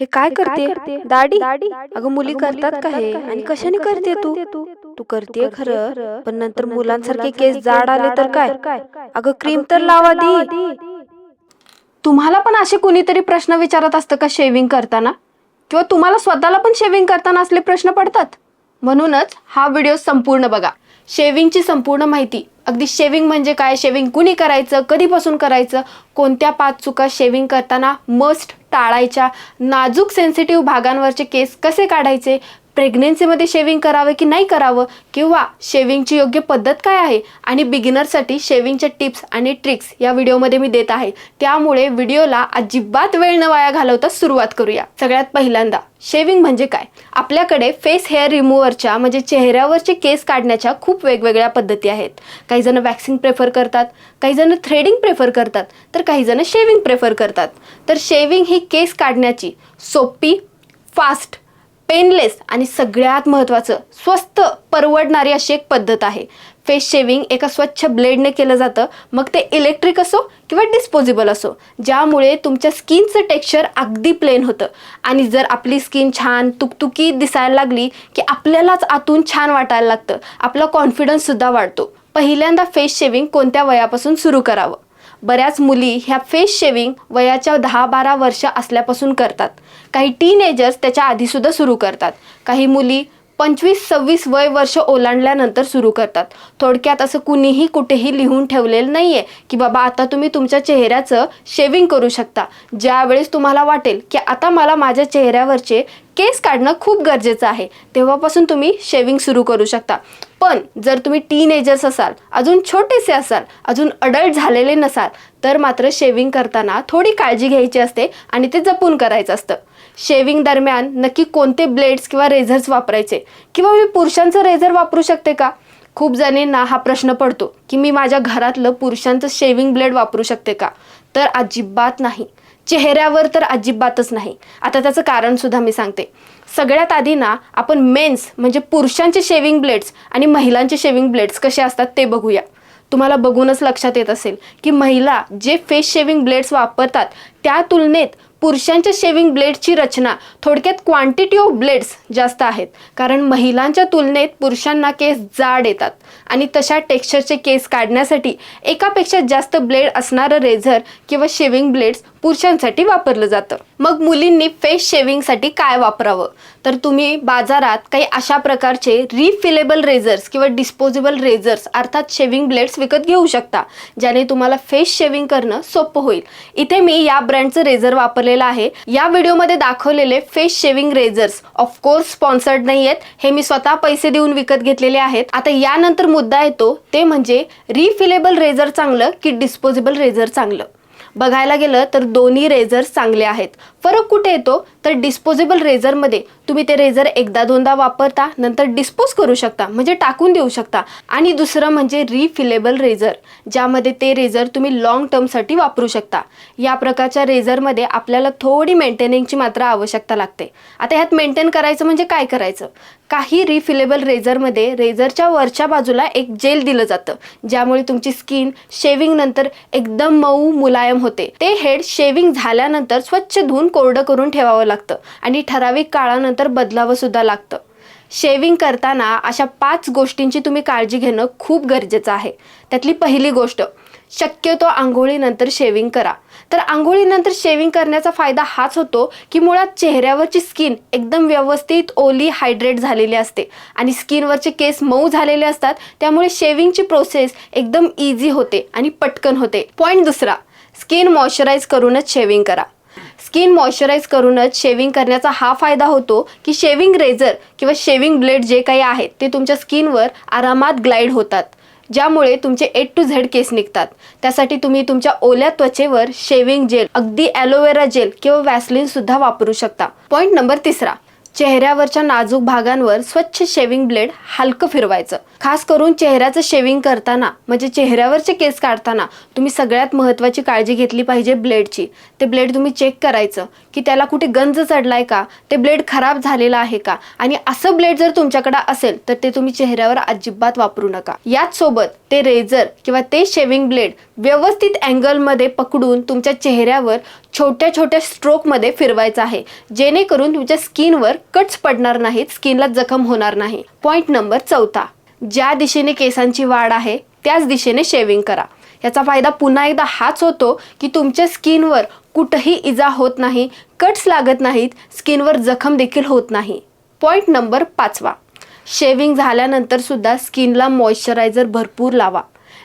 हे काय करते? दाढी? अगं मुली करतात का हे? आणि कशाने करते तू? तू? करते खरं? पण नंतर मुलांसारखे केस जाड आले तर काय? अगं क्रीम तर लावा दी तुम्हाला पण असे कुणीतरी प्रश्न विचारत असतं का शेविंग करताना? किंवा तुम्हाला स्वतःला पण शेविंग करताना असले प्रश्न पडतात? म्हणूनच हा व्हिडिओ संपूर्ण बघा. शेविंगची संपूर्ण माहिती. अगदी शेविंग म्हणजे काय? शेविंग कुणी करायचं? कधीपासून करायचं? कोणत्या पाच चुका शेविंग करताना मस्ट टाळायच्या. नाजूक सेन्सिटिव्ह भागांवरचे केस कसे काढायचे? प्रेग्नेन्सीमध्ये शेविंग करावं की नाही करावं? किंवा शेविंगची योग्य पद्धत काय आहे? आणि बिगिनरसाठी शेविंगच्या टिप्स आणि ट्रिक्स या व्हिडिओमध्ये मी देत आहे. त्यामुळे व्हिडिओला अजिबात वेळ न वाया घालवता सुरुवात करूया. सगळ्यात पहिल्यांदा शेविंग म्हणजे काय? आपल्याकडे फेस हेअर रिमूव्हरच्या म्हणजे चेहऱ्यावरचे केस काढण्याच्या खूप वेगवेगळ्या पद्धती आहेत. काही जण वॅक्सिंग प्रेफर करतात काही जण थ्रेडिंग प्रेफर करतात तर काही जण शेविंग प्रेफर करतात. तर शेविंग ही केस काढण्याची सोपी फास्ट पेनलेस आणि सगळ्यात महत्त्वाचं स्वस्त परवडणारी अशी एक पद्धत आहे. फेस शेविंग एका स्वच्छ ब्लेडने केलं जातं. मग ते इलेक्ट्रिक असो किंवा डिस्पोजेबल असो ज्यामुळे तुमच्या स्किनचं टेक्स्चर अगदी प्लेन होतं. आणि जर आपली स्किन छान तुकतुकी दिसायला लागली की आपल्यालाच आतून छान वाटायला लागतं आपला कॉन्फिडन्ससुद्धा वाढतो. पहिल्यांदा फेस शेविंग कोणत्या वयापासून सुरू करावं? बऱ्याच मुली ह्या फेस शेविंग वयाच्या दहा बारा वर्ष असल्यापासून करतात. काही टीनेजर्स त्याच्या आधीसुद्धा सुरू करतात. काही मुली पंचवीस सव्वीस वय वर्ष ओलांडल्यानंतर सुरू करतात. थोडक्यात असं कुणीही कुठेही लिहून ठेवलेलं नाही आहे की बाबा आता तुम्ही तुमच्या चेहऱ्याचं शेविंग करू शकता. ज्यावेळेस तुम्हाला वाटेल की आता मला माझ्या चेहऱ्यावरचे केस काढणं खूप गरजेचं आहे तेव्हापासून तुम्ही शेविंग सुरू करू शकता. पण जर तुम्ही टीनेजर्स असाल अजून छोटेसे असाल अजून अडल्ट झालेले नसाल तर मात्र शेविंग करताना थोडी काळजी घ्यायची असते आणि ते जपून करायचं असतं. शेविंग दरम्यान नक्की कोणते ब्लेड्स किंवा रेझर्स वापरायचे? किंवा मी पुरुषांचं रेझर वापरू शकते का? खूप जणींना हा प्रश्न पडतो की मी माझ्या घरातलं पुरुषांचं शेविंग ब्लेड वापरू शकते का? तर अजिबात नाही. चेहऱ्यावर तर अजिबातच नाही. आता त्याचं कारण सुद्धा मी सांगते. सगळ्यात आधी ना आपण मेन्स म्हणजे पुरुषांचे शेविंग ब्लेड्स आणि महिलांचे शेविंग ब्लेड्स कसे असतात ते बघूया. तुम्हाला बघूनच लक्षात येत असेल की महिला जे फेस शेविंग ब्लेड्स वापरतात त्या तुलनेत पुरुषांच्या शेविंग ब्लेडची रचना. थोडक्यात क्वांटिटी ऑफ ब्लेड्स जास्त आहेत. कारण महिलांच्या तुलनेत पुरुषांना केस जाड येतात. आणि तशा टेक्स्चरचे केस काढण्यासाठी एकापेक्षा जास्त ब्लेड असणारं रेझर किंवा शेविंग ब्लेड्स पुरुषांसाठी वापरलं जातं. मग मुलींनी फेस शेविंगसाठी काय वापरावं? तर तुम्ही बाजारात काही अशा प्रकारचे रिफिलेबल रेझर्स किंवा डिस्पोजेबल रेझर्स अर्थात शेविंग ब्लेड्स विकत घेऊ शकता ज्याने तुम्हाला फेस शेविंग करणं सोपं होईल. इथे मी या ब्रँडचं रेझर वापरलेलं आहे. या व्हिडिओमध्ये दाखवलेले face shaving razors of course sponsored नाही आहेत. हे मी स्वतः पैसे देऊन विकत घेतलेले आहेत. आता यानंतर मुद्दा येतो ते म्हणजे रिफिलेबल रेझर चांगलं की डिस्पोजेबल रेझर चांगलं? बघायला गेलं तर दोन्ही रेझर्स चांगले आहेत. फरक कुठे येतो? तर डिस्पोजेबल रेझरमध्ये तुम्ही ते रेझर एकदा दोनदा वापरता नंतर डिस्पोज करू शकता म्हणजे टाकून देऊ शकता. आणि दुसरं म्हणजे रिफिलेबल रेझर ज्यामध्ये ते रेझर तुम्ही लॉंग टर्मसाठी वापरू शकता. या प्रकारच्या रेझरमध्ये आपल्याला थोडी मेंटेनिंगची मात्र आवश्यकता लागते. आता ह्यात मेंटेन करायचं म्हणजे काय करायचं? काही रिफिलेबल रेझरमध्ये रेझरच्या वरच्या बाजूला एक जेल दिलं जातं. ज्यामुळे तुमची स्किन शेविंग नंतर एकदम मऊ मुलायम होते. ते हेड शेविंग झाल्यानंतर स्वच्छ धुवून कोरडं करून ठेवावं लागतं आणि ठराविक काळानंतर बदलावं सुद्धा लागतं. शेविंग करताना अशा पाच गोष्टींची तुम्ही काळजी घेणं खूप गरजेचं आहे. त्यातली पहिली गोष्ट शक्यतो आंघोळीनंतर शेविंग करा. तर आंघोळीनंतर शेविंग करण्याचा फायदा हाच होतो की मुळात चेहऱ्यावरची स्किन एकदम व्यवस्थित ओली हायड्रेट झालेली असते. आणि स्किनवरचे केस मऊ झालेले असतात त्यामुळे शेविंगची प्रोसेस एकदम इझी होते आणि पटकन होते. पॉईंट दुसरा स्किन मॉइश्चराईज करूनच शेविंग करा. स्किन मॉइश्चराईज करूनच शेविंग करण्याचा हा फायदा होतो की शेविंग रेझर किंवा शेविंग ब्लेड जे काही आहेत ते तुमच्या स्किनवर आरामात ग्लाईड होतात. ज्यामुळे तुमचे एट टू झेड केस निघतात. त्यासाठी तुम्ही तुमच्या ओल्या त्वचेवर शेविंग जेल अगदी ॲलोवेरा जेल किंवा वॅसलिन सुद्धा वापरू शकता. पॉईंट नंबर तिसरा. चेहऱ्यावरच्या नाजूक भागांवर स्वच्छ शेविंग ब्लेड हलकं फिरवायचं. खास करून चेहऱ्याचं शेविंग करताना म्हणजे चेहऱ्यावरचे केस काढताना तुम्ही सगळ्यात महत्त्वाची काळजी घेतली पाहिजे ब्लेडची. ते ब्लेड तुम्ही चेक करायचं की त्याला कुठे गंज चढलाय का ते ब्लेड खराब झालेलं आहे का? आणि असं ब्लेड जर तुमच्याकडे असेल तर ते तुम्ही चेहऱ्यावर अजिबात वापरू नका. याच सोबत ते रेझर किंवा ते शेविंग ब्लेड व्यवस्थित अँगलमध्ये पकडून तुमच्या चेहऱ्यावर छोट्या छोट्या स्ट्रोकमध्ये फिरवायचं आहे. जेणेकरून तुमच्या स्किनवर कट्स पडणार नाहीत स्किनला जखम होणार नाही. पॉईंट नंबर चौथा. ज्या दिशेने केसांची वाढ आहे त्याच दिशेने शेविंग करा. याचा फायदा पुन्हा एकदा हाच होतो की तुमच्या स्किनवर कुठंही इजा होत नाही कट्स लागत नाहीत स्किनवर जखम देखील होत नाही. पॉईंट नंबर पाचवा. शेविंग झाल्यानंतर सुद्धा स्किनला मॉइश्चरायझर भरपूर लावा.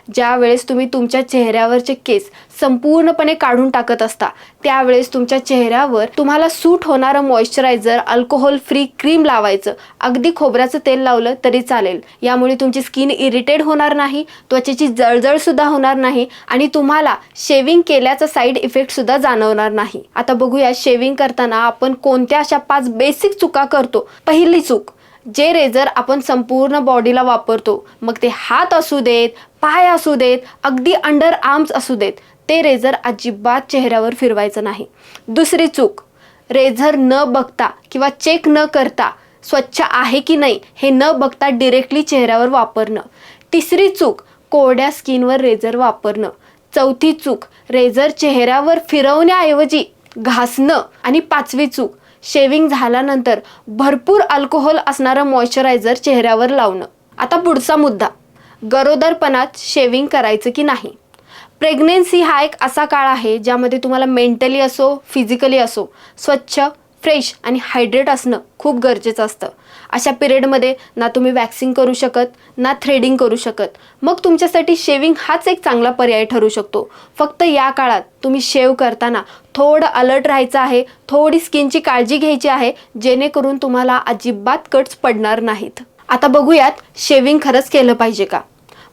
ज्या वेळेस तुम्ही तुमच्या चेहऱ्यावरचे केस संपूर्णपणे काढून टाकत असता त्यावेळेस तुमच्या चेहऱ्यावर तुम्हाला सूट होणारं मॉइश्चरायझर अल्कोहोल फ्री क्रीम लावायचं अगदी खोबऱ्याचं तेल लावलं तरी चालेल. यामुळे तुमची स्किन इरिटेड होणार नाही त्वचेची जळजळ सुद्धा होणार नाही आणि तुम्हाला शेविंग केल्याचा साईड इफेक्ट सुद्धा जाणवणार नाही. आता बघूया शेविंग करताना आपण कोणत्या अशा पाच बेसिक चुका करतो. पहिली चूक जे रेझर आपण संपूर्ण बॉडीला वापरतो मग ते हात असू देत पाय असू देत अगदी अंडर आर्म्स असू देत ते रेझर अजिबात चेहऱ्यावर फिरवायचं नाही. दुसरी चूक रेझर न बघता किंवा चेक न करता स्वच्छ आहे की नाही हे न बघता डिरेक्टली चेहऱ्यावर वापरणं. तिसरी चूक कोरड्या स्किनवर रेझर वापरणं. चौथी चूक रेझर चेहऱ्यावर फिरवण्याऐवजी घासणं. आणि पाचवी चूक शेविंग झाल्यानंतर भरपूर अल्कोहोल असणारं मॉइश्चरायझर चेहऱ्यावर लावणं. आता पुढचा मुद्दा. गरोदरपणात शेविंग करायचं की नाही? प्रेग्नेन्सी हा एक असा काळ आहे ज्यामध्ये तुम्हाला मेंटली असो फिजिकली असो स्वच्छ फ्रेश आणि हायड्रेट असणं खूप गरजेचं असतं. अशा पिरियडमध्ये ना तुम्ही वॅक्सिंग करू शकत ना थ्रेडिंग करू शकत. मग तुमच्यासाठी शेविंग हाच एक चांगला पर्याय ठरू शकतो. फक्त या काळात तुम्ही शेव करताना थोडं अलर्ट राहायचं आहे थोडी स्किनची काळजी घ्यायची आहे जेणेकरून तुम्हाला अजिबात कट्स पडणार नाहीत. आता बघूयात शेविंग खरंच केलं पाहिजे का?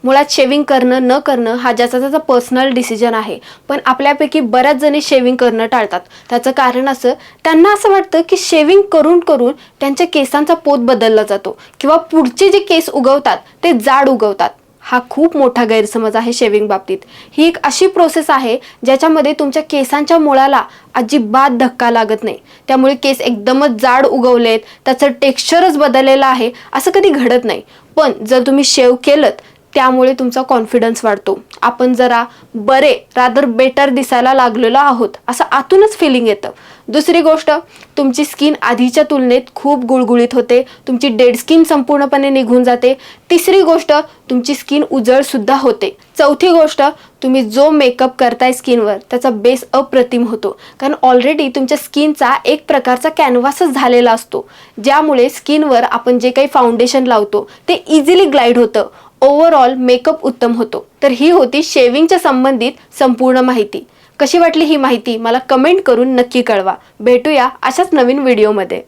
मुळात शेविंग करणं न करणं हा ज्याचा त्याचा पर्सनल डिसिजन आहे. पण आपल्यापैकी बऱ्याच जणी शेविंग करणं टाळतात. त्याचं कारण असं त्यांना असं वाटतं की शेविंग करून करून त्यांच्या केसांचा पोत बदलला जातो. किंवा पुढचे जे केस उगवतात ते जाड उगवतात. हा खूप मोठा गैरसमज आहे शेविंग बाबतीत. ही एक अशी प्रोसेस आहे ज्याच्यामध्ये तुमच्या केसांच्या मुळाला अजिबात धक्का लागत नाही. त्यामुळे केस एकदमच जाड उगवलेत त्याचं टेक्स्चरच बदललेलं आहे असं कधी घडत नाही. पण जर तुम्ही शेव केलं त्यामुळे तुमचा कॉन्फिडन्स वाढतो. आपण जरा बरे रादर बेटर दिसायला लागलेलो आहोत असं आतूनच फिलिंग येतं. दुसरी गोष्ट तुमची स्किन आधीच्या तुलनेत खूप गुळगुळीत होते तुमची डेड स्किन संपूर्णपणे निघून जाते. तिसरी गोष्ट तुमची स्किन उजळसुद्धा होते. चौथी गोष्ट तुम्ही जो मेकअप करताय स्किनवर त्याचा बेस अप्रतिम होतो. कारण ऑलरेडी तुमच्या स्किनचा एक प्रकारचा कॅनव्हासच झालेला असतो. ज्यामुळे स्किनवर आपण जे काही फाउंडेशन लावतो ते इझिली ग्लाईड होतं. ओव्हरऑल मेकअप उत्तम होतो. तर ही होती शेविंगच्या संबंधित संपूर्ण माहिती. कशी वाटली ही माहिती? मला कमेंट करून नक्की कळवा. भेटूया अशाच नवीन व्हिडिओमध्ये